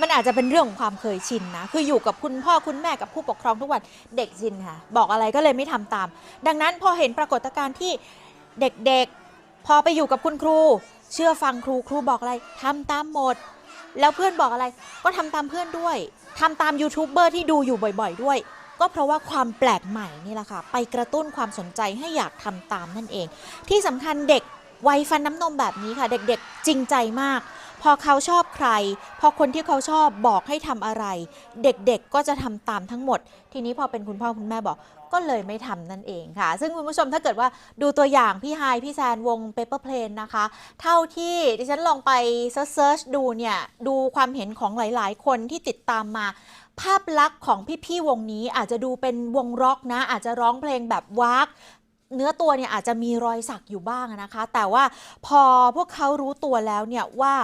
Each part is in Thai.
มันอาจจะเป็นเรื่องของความเคยชินนะ คืออยู่กับคุณพ่อคุณแม่กับผู้ปกครองทุกวันเด็กชินค่ะ บอกอะไรก็เลยไม่ทำตาม ดังนั้นพอเห็นปรากฏการณ์ที่เด็กๆ พอไปอยู่กับคุณครู เชื่อฟังครูครูบอกอะไรทำตามหมด แล้วเพื่อนบอกอะไรก็ทำตามเพื่อนด้วยทำตามยูทูบเบอร์ที่ดูอยู่บ่อย ๆ ด้วยก็เพราะว่าความแปลกใหม่นี่แหละค่ะ ไปกระตุ้นความสนใจให้อยากทำตามนั่นเอง ที่สำคัญเด็กวัยฟันน้ำนมแบบนี้ค่ะ เด็กๆ จริงใจมาก พอเขาชอบใคร พอคนที่เขาชอบบอกให้ทำอะไร เด็กๆก็จะทำตามทั้งหมด ทีนี้พอเป็นคุณพ่อคุณแม่บอกก็เลยไม่ทำนั่นเองค่ะ ซึ่งคุณผู้ชมถ้าเกิดว่าดูตัวอย่างพี่ไฮพี่แซนวง Paper Plane นะคะ เท่าที่ดิฉันลองไปเซิร์ชดูเนี่ยดูความเห็นของหลาย ๆ คนที่ติดตามมาภาพลักษณ์ของพี่ ๆ วงนี้อาจจะดูเป็นวงร็อกนะ อาจจะร้องเพลงแบบวากเนื้อตัวเนี่ยอาจจะมีรอยสักอยู่บ้างนะคะ แต่ว่าพอพวกเขารู้ตัวแล้วเนี่ยว่า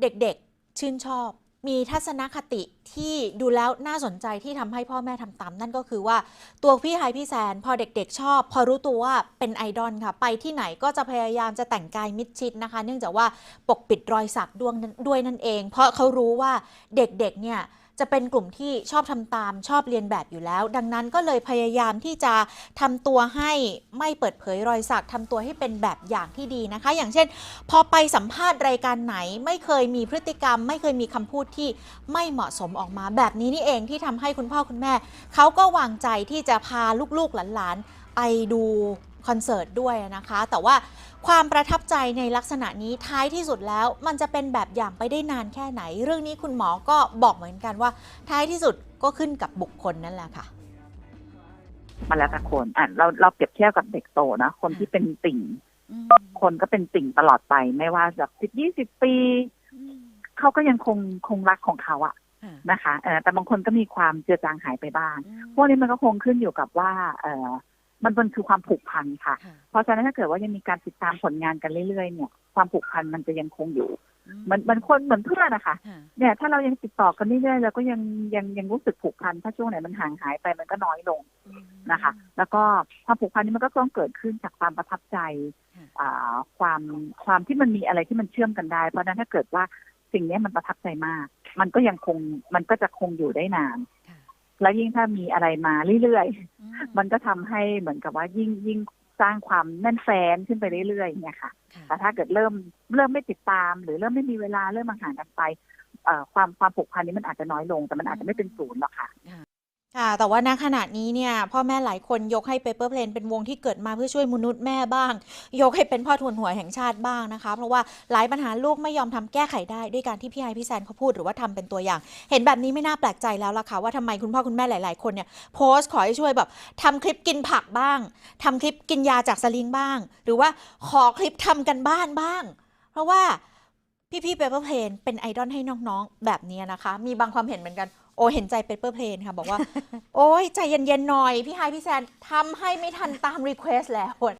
เด็กๆชื่นชอบ มีทัศนคติที่ดูแล้วน่าสนใจที่ทำให้พ่อแม่ทำตาม นั่นก็คือว่าตัวพี่ไฮพี่แซนพอเด็กๆ ชอบ พอรู้ตัวว่าเป็นไอดอลค่ะ ไปที่ไหนก็จะพยายามจะแต่งกายมิดชิดนะคะ เนื่องจากว่าปกปิดรอยสักดวงด้วยนั่นเอง เพราะเขารู้ว่าเด็กๆเนี่ย จะเป็นกลุ่มที่ชอบทำตามชอบเรียนแบบอยู่แล้ว ดังนั้นก็เลยพยายามที่จะทำตัวให้ไม่เปิดเผยรอยสักทำตัวให้เป็นแบบอย่างที่ดีนะคะ อย่างเช่น พอไปสัมภาษณ์รายการไหน ไม่เคยมีพฤติกรรม ไม่เคยมีคำพูดที่ไม่เหมาะสมออกมา แบบนี้นี่เองที่ทำให้คุณพ่อคุณแม่เขาก็วางใจที่จะพาลูกๆหลานๆไปดู คอนเสิร์ตด้วยนะคะ แต่ว่าความประทับใจในลักษณะนี้ท้ายที่สุดแล้วมันจะเป็นแบบอย่างไปได้นานแค่ไหน เรื่องนี้คุณหมอก็บอกเหมือนกันว่า ท้ายที่สุดก็ขึ้นกับบุคคลนั่นแหละค่ะมันแล้วแต่คนอะเราเราเปรียบเทียบกับเด็กโตนะ คนที่เป็นติ่ง คนก็เป็นติ่งตลอดไป ไม่ว่าจะสิบยี่สิบปี เขาก็ยังคงคงรักของเขาอะนะคะเออแต่บางคนก็มีความเจือจางหายไปบ้าง พวกนี้มันก็คงขึ้นอยู่กับว่าเออ มันเป็นคือความผูกพันค่ะ เพราะฉะนั้นถ้าเกิดว่ายังมีการติดตามผลงานกันเรื่อยๆเนี่ย ความผูกพันมันจะยังคงอยู่เหมือนเหมือนคนเหมือนเพื่อนนะคะเนี่ยถ้าเรายังติดต่อกันเรื่อยๆเราก็ยังยังยังรู้สึกผูกพันถ้าช่วงไหนมันห่างหายไปมันก็น้อยลงนะคะ แล้วก็ความผูกพันนี้มันก็ต้องเกิดขึ้นจากความประทับใจค่ะอ่าความความที่มันมีอะไรที่มันเชื่อมกันได้ เพราะฉะนั้นถ้าเกิดว่าสิ่งนี้มันประทับใจมาก มันก็ยังคงมันก็จะคงอยู่ได้นานค่ะแล้วยิ่งถ้ามีอะไรมาเรื่อยๆ มันก็ทำให้เหมือนกับว่ายิ่งยิ่งสร้างความแน่นแฟนขึ้นไปเรื่อยๆอย่างเนี่ยค่ะ แต่ถ้าเกิดเริ่มเริ่มไม่ติดตาม หรือเริ่มไม่มีเวลาเริ่มห่างกันไปเอ่อความความผูกพันนี้มันอาจจะน้อยลง แต่มันอาจจะไม่เป็นศูนย์หรอกค่ะ ค่ะ แต่ว่าณขณะนี้เนี่ยพ่อแม่หลายคนยกให้ Paper Plane เป็นวงที่เกิดมาเพื่อช่วยมนุษย์แม่บ้าง ยกให้เป็นพ่อทุนหัวแห่งชาติบ้างนะคะ เพราะว่าหลายปัญหาลูกไม่ยอมทำแก้ไขได้ด้วยการที่พี่ไฮพี่แซนเขาพูดหรือว่าทำเป็นตัวอย่าง เห็นแบบนี้ไม่น่าแปลกใจแล้วล่ะค่ะว่าทำไมคุณพ่อคุณแม่หลาย ๆ คนเนี่ยโพสต์ขอให้ช่วยแบบทำคลิปกินผักบ้างทำคลิปกินยาจากสลิงบ้าง หรือว่าขอคลิปทำกันบ้านบ้าง เพราะว่าพี่ๆ Paper Plane เป็นไอดอลให้น้องๆ แบบนี้นะคะ มีบางความเห็นเหมือนกัน โอ้เห็นใจเปเปอร์เพลนค่ะ บอกว่า โอ้ยใจเย็นๆหน่อย พี่ไฮพี่แซนทำให้ไม่ทันตามรีเควสแล้ว